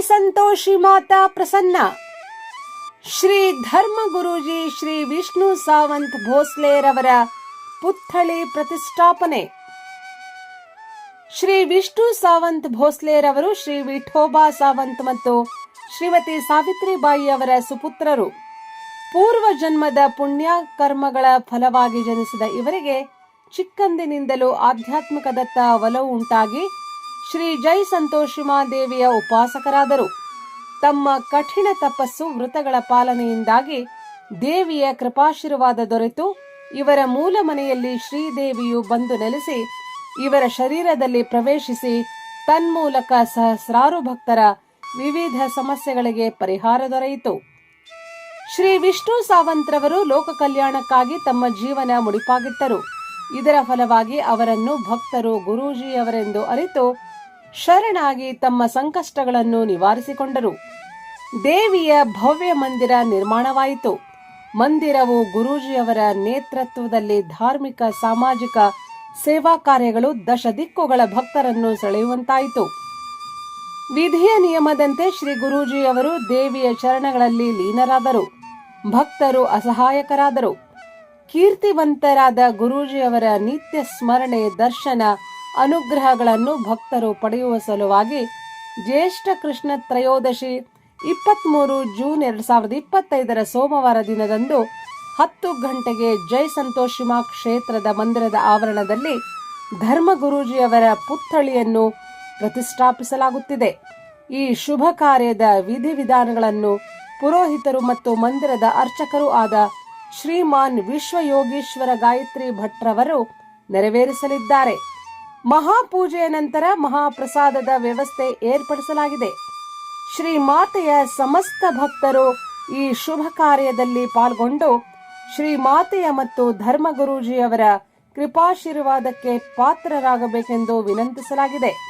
ಸಂತೋಷಿ ಮಾತಾ ಪ್ರಸನ್ನ. ಶ್ರೀ ಧರ್ಮ ಗುರೂಜಿ ಶ್ರೀ ವಿಷ್ಣು ಸಾವಂತ್ ಭೋಸ್ಲೆರವರ ಪುತ್ಥಳಿ ಪ್ರತಿಷ್ಠಾಪನೆ. ಶ್ರೀ ವಿಷ್ಣು ಸಾವಂತ್ ಭೋಸ್ಲೆರವರು ಶ್ರೀ ವಿಠೋಬಾ ಸಾವಂತ್ ಮತ್ತು ಶ್ರೀಮತಿ ಸಾವಿತ್ರಿಬಾಯಿ ಅವರ ಸುಪುತ್ರರು. ಪೂರ್ವ ಜನ್ಮದ ಪುಣ್ಯ ಕರ್ಮಗಳ ಫಲವಾಗಿ ಜನಿಸಿದ ಇವರಿಗೆ ಚಿಕ್ಕಂದಿನಿಂದಲೂ ಆಧ್ಯಾತ್ಮಿಕದತ್ತ ಒಲವು ಉಂಟಾಗಿ ಶ್ರೀ ಜೈ ಸಂತೋಷಿಮಾದೇವಿಯ ಉಪಾಸಕರಾದರು. ತಮ್ಮ ಕಠಿಣ ತಪಸ್ಸು ವೃತಗಳ ಪಾಲನೆಯಿಂದಾಗಿ ದೇವಿಯ ಕೃಪಾಶೀರ್ವಾದ ದೊರೆತು, ಇವರ ಮೂಲ ಮನೆಯಲ್ಲಿ ಶ್ರೀದೇವಿಯು ಬಂದು ನೆಲೆಸಿ, ಇವರ ಶರೀರದಲ್ಲಿ ಪ್ರವೇಶಿಸಿ, ತನ್ಮೂಲಕ ಸಹಸ್ರಾರು ಭಕ್ತರ ವಿವಿಧ ಸಮಸ್ಯೆಗಳಿಗೆ ಪರಿಹಾರ ದೊರೆಯಿತು. ಶ್ರೀ ವಿಷ್ಣು ಸಾವಂತ್ರವರು ಲೋಕ ಕಲ್ಯಾಣಕ್ಕಾಗಿ ತಮ್ಮ ಜೀವನ ಮುಡಿಪಾಗಿಟ್ಟರು. ಇದರ ಫಲವಾಗಿ ಅವರನ್ನು ಭಕ್ತರು ಗುರೂಜಿಯವರೆಂದು ಅರಿತು ಶರಣಾಗಿ ತಮ್ಮ ಸಂಕಷ್ಟಗಳನ್ನು ನಿವಾರಿಸಿಕೊಂಡರು. ದೇವಿಯ ಭವ್ಯ ಮಂದಿರ ನಿರ್ಮಾಣವಾಯಿತು. ಮಂದಿರವು ಗುರೂಜಿಯವರ ನೇತೃತ್ವದಲ್ಲಿ ಧಾರ್ಮಿಕ, ಸಾಮಾಜಿಕ ಸೇವಾ ಕಾರ್ಯಗಳು ದಶ ದಿಕ್ಕುಗಳ ಭಕ್ತರನ್ನು ಸೆಳೆಯುವಂತಾಯಿತು. ವಿಧಿಯ ನಿಯಮದಂತೆ ಶ್ರೀ ಗುರೂಜಿಯವರು ದೇವಿಯ ಚರಣಗಳಲ್ಲಿ ಲೀನರಾದರು. ಭಕ್ತರು ಅಸಹಾಯಕರಾದರು. ಕೀರ್ತಿವಂತರಾದ ಗುರೂಜಿಯವರ ನಿತ್ಯ ಸ್ಮರಣೆ, ದರ್ಶನ ಅನುಗ್ರಹಗಳನ್ನು ಭಕ್ತರು ಪಡೆಯುವ ಸಲುವಾಗಿ ಜ್ಯೇಷ್ಠ ಕೃಷ್ಣ ತ್ರಯೋದಶಿ ಇಪ್ಪತ್ತ್ಮೂರು ಜೂನ್ ಎರಡು ಸಾವಿರದ ಇಪ್ಪತ್ತೈದರ ಸೋಮವಾರ ದಿನದಂದು ಹತ್ತು ಗಂಟೆಗೆ ಜೈ ಸಂತೋಷಿಮಾ ಕ್ಷೇತ್ರದ ಮಂದಿರದ ಆವರಣದಲ್ಲಿ ಧರ್ಮಗುರೂಜಿಯವರ ಪುತ್ಥಳಿಯನ್ನು ಪ್ರತಿಷ್ಠಾಪಿಸಲಾಗುತ್ತಿದೆ. ಈ ಶುಭ ಕಾರ್ಯದ ವಿಧಿವಿಧಾನಗಳನ್ನು ಪುರೋಹಿತರು ಮತ್ತು ಮಂದಿರದ ಅರ್ಚಕರು ಆದ ಶ್ರೀಮಾನ್ ವಿಶ್ವಯೋಗೀಶ್ವರ ಗಾಯತ್ರಿ ಭಟ್ರವರು ನೆರವೇರಿಸಲಿದ್ದಾರೆ. ಮಹಾಪೂಜೆಯ ನಂತರ ಮಹಾಪ್ರಸಾದದ ವ್ಯವಸ್ಥೆ ಏರ್ಪಡಿಸಲಾಗಿದೆ. ಶ್ರೀ ಮಾತೆಯ ಸಮಸ್ತ ಭಕ್ತರು ಈ ಶುಭ ಕಾರ್ಯದಲ್ಲಿ ಪಾಲ್ಗೊಂಡು ಶ್ರೀ ಮಾತೆಯ ಮತ್ತು ಧರ್ಮಗುರೂಜಿಯವರ ಕೃಪಾಶೀರ್ವಾದಕ್ಕೆ ಪಾತ್ರರಾಗಬೇಕೆಂದು ವಿನಂತಿಸಲಾಗಿದೆ.